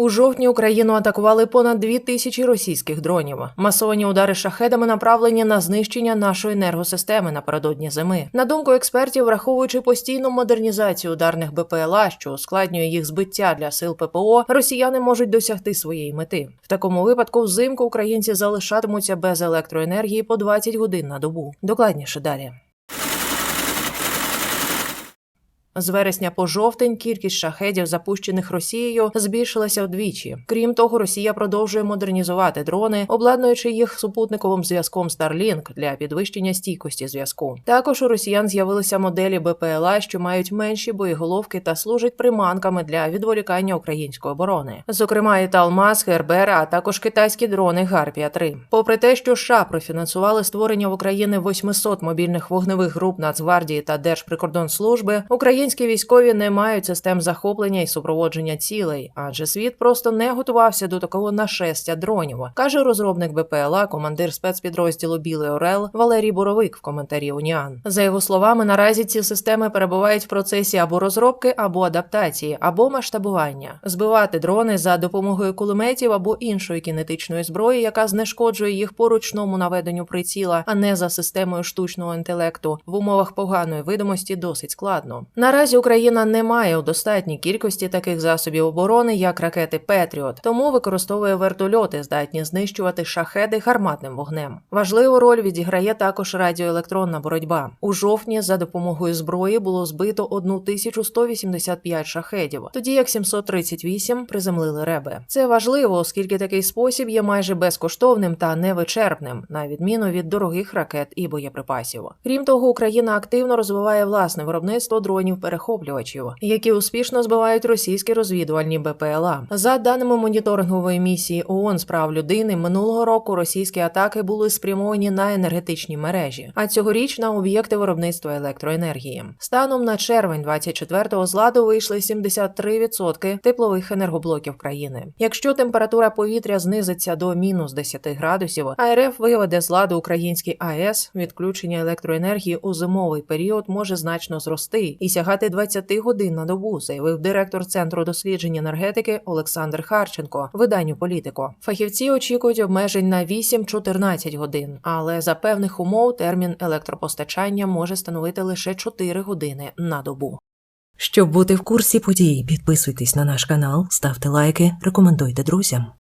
У жовтні Україну атакували понад дві тисячі російських дронів. Масовані удари шахедами направлені на знищення нашої енергосистеми напередодні зими. На думку експертів, враховуючи постійну модернізацію ударних БПЛА, що ускладнює їх збиття для сил ППО, росіяни можуть досягти своєї мети. В такому випадку взимку українці залишатимуться без електроенергії по 20 годин на добу. Докладніше далі. З вересня по жовтень кількість шахедів, запущених Росією, збільшилася вдвічі. Крім того, Росія продовжує модернізувати дрони, обладнуючи їх супутниковим зв'язком Starlink для підвищення стійкості зв'язку. Також у росіян з'явилися моделі БПЛА, що мають менші боєголовки та служать приманками для відволікання української оборони. Зокрема, і Талмаз, Гербера, а також китайські дрони Гарпія 3 Попри те, що США профінансували створення в Україні 800 мобільних вогневих груп Нацгвардії та Держприкордонслужби, українські військові не мають систем захоплення і супроводження цілей, адже світ просто не готувався до такого нашестя дронів, каже розробник БПЛА, командир спецпідрозділу Білий Орел Валерій Боровик в коментарі Уніан. За його словами, наразі ці системи перебувають в процесі або розробки, або адаптації, або масштабування. Збивати дрони за допомогою кулеметів або іншої кінетичної зброї, яка знешкоджує їх по ручному наведенню приціла, а не за системою штучного інтелекту в умовах поганої видимості, досить складно. Наразі Україна не має у достатній кількості таких засобів оборони, як ракети Петріот, тому використовує вертольоти, здатні знищувати шахеди гарматним вогнем. Важливу роль відіграє також радіоелектронна боротьба. У жовтні за допомогою зброї було збито 1185 шахедів, тоді як 738 приземлили реби. Це важливо, оскільки такий спосіб є майже безкоштовним та невичерпним, на відміну від дорогих ракет і боєприпасів. Крім того, Україна активно розвиває власне виробництво дронів перехоплювачів, які успішно збивають російські розвідувальні БПЛА. За даними моніторингової місії ООН з прав людини, минулого року російські атаки були спрямовані на енергетичні мережі, а цьогоріч на об'єкти виробництва електроенергії. Станом на червень 24-го з ладу вийшли 73% теплових енергоблоків країни. Якщо температура повітря знизиться до мінус 10 градусів, АРФ виведе з ладу український АЕС, відключення електроенергії у зимовий період може значно зрости і сягати 20 годин на добу, заявив директор центру досліджень енергетики Олександр Харченко. Виданню політико. Фахівці очікують обмежень на 8-14 годин, але за певних умов термін електропостачання може становити лише 4 години на добу. Щоб бути в курсі подій, підписуйтесь на наш канал, ставте лайки, рекомендуйте друзям.